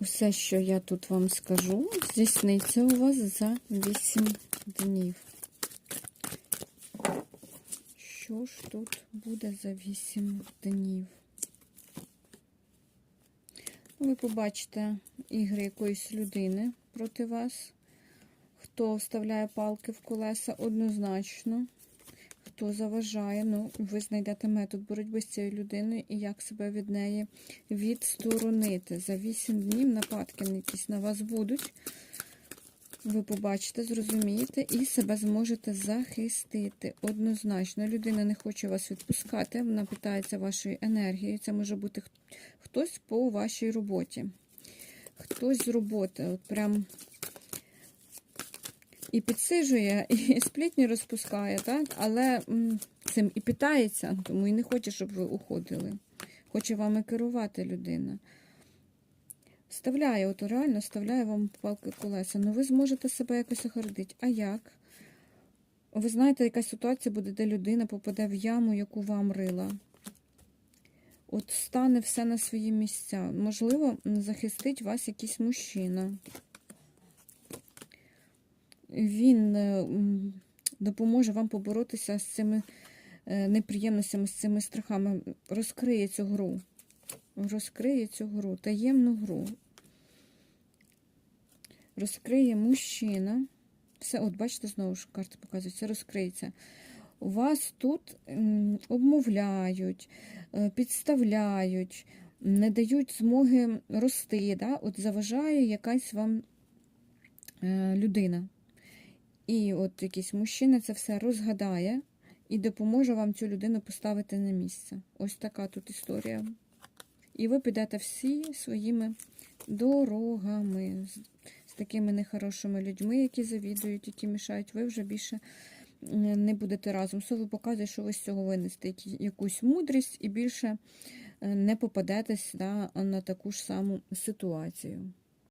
Усе, що я тут вам скажу, здійсниться у вас за 8 днів. Що ж тут буде за 8 днів? Ви побачите ігри якоїсь людини проти вас. Хто вставляє палки в колеса однозначно. Хто заважає, ну, ви знайдете метод боротьби з цією людиною і як себе від неї відсторонити. За 8 днів нападки якісь на вас будуть. Ви побачите, зрозумієте і себе зможете захистити. Однозначно, людина не хоче вас відпускати, вона питається вашою енергією. Це може бути хтось по вашій роботі. Хтось з роботи. От прям і підсижує, і сплітні розпускає, так? але цим і питається, тому і не хоче, щоб ви уходили. Хоче вами керувати людина. Вставляє, от реально вставляє вам палки колеса. Ну ви зможете себе якось охородити. А як? Ви знаєте, яка ситуація буде, де людина попаде в яму, яку вам рила. От стане все на свої місця. Можливо, захистить вас якийсь мужчина. Він е, допоможе вам поборотися з цими е, неприємностями, з цими страхами. Розкриє цю гру. Розкриє цю гру, таємну гру. Розкриє мужчина. Все, от, бачите, знову ж карти показують, це розкриється. Вас тут обмовляють, е, підставляють, не дають змоги рости. Да? От заважає якась вам людина. І от якийсь мужчина це все розгадає і допоможе вам цю людину поставити на місце. Ось така тут історія. І ви підете всі своїми дорогами з, такими нехорошими людьми, які завідують, які мішають, ви вже більше не будете разом. Сові показує, що ви з цього винесете якусь мудрість і більше е, не попадетесь да, на таку ж саму ситуацію.